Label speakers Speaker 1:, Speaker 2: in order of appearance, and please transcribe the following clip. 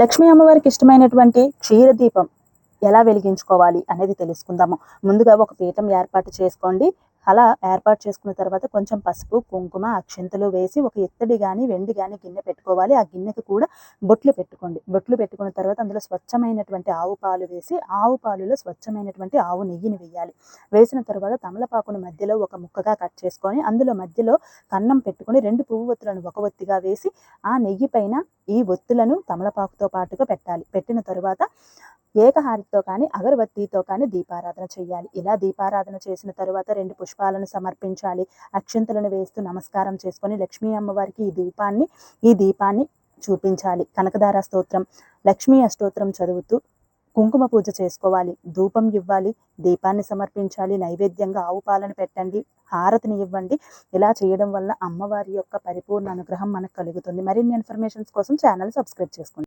Speaker 1: లక్ష్మీ అమ్మవారికి ఇష్టమైనటువంటి క్షీర దీపం ఎలా వెలిగించుకోవాలి అనేది తెలుసుకుందాము. ముందుగా ఒక పీఠం ఏర్పాటు చేసుకోండి. అలా ఏర్పాటు చేసుకున్న తర్వాత కొంచెం పసుపు కుంకుమ అక్షింతలు వేసి ఒక ఇత్తడి కానీ వెండి కానీ గిన్నె పెట్టుకోవాలి. ఆ గిన్నెకి కూడా బొట్లు పెట్టుకోండి. బొట్లు పెట్టుకున్న తర్వాత అందులో స్వచ్ఛమైనటువంటి ఆవు పాలు వేసి ఆవు పాలులో స్వచ్ఛమైనటువంటి ఆవు నెయ్యిని వేయాలి. వేసిన తర్వాత తమలపాకుని మధ్యలో ఒక ముక్కగా కట్ చేసుకొని అందులో మధ్యలో కన్నం పెట్టుకొని రెండు పువ్వు ఒత్తులను ఒక ఒత్తిగా వేసి ఆ నెయ్యి పైన ఈ ఒత్తులను తమలపాకుతో పాటుగా పెట్టాలి. పెట్టిన తర్వాత ఏకహారితో కానీ అగరబత్తితో కానీ దీపారాధన చేయాలి ఇలా దీపారాధన చేసిన తరువాత రెండు పుష్పాలను సమర్పించాలి. అక్షింతలను వేస్తూ నమస్కారం చేసుకొని లక్ష్మీ అమ్మవారికి ఈ దీపాన్ని ఈ దీపాన్ని చూపించాలి. కనకదార స్తోత్రం లక్ష్మీ అష్టోత్రం చదువుతూ కుంకుమ పూజ చేసుకోవాలి. ధూపం ఇవ్వాలి దీపాన్ని సమర్పించాలి నైవేద్యంగా ఆవు పాలను పెట్టండి హారతిని ఇవ్వండి. ఇలా చేయడం వల్ల అమ్మవారి యొక్క పరిపూర్ణ అనుగ్రహం మనకు కలుగుతుంది. మరిన్ని ఇన్ఫర్మేషన్స్ కోసం ఛానల్ సబ్స్క్రైబ్ చేసుకోండి.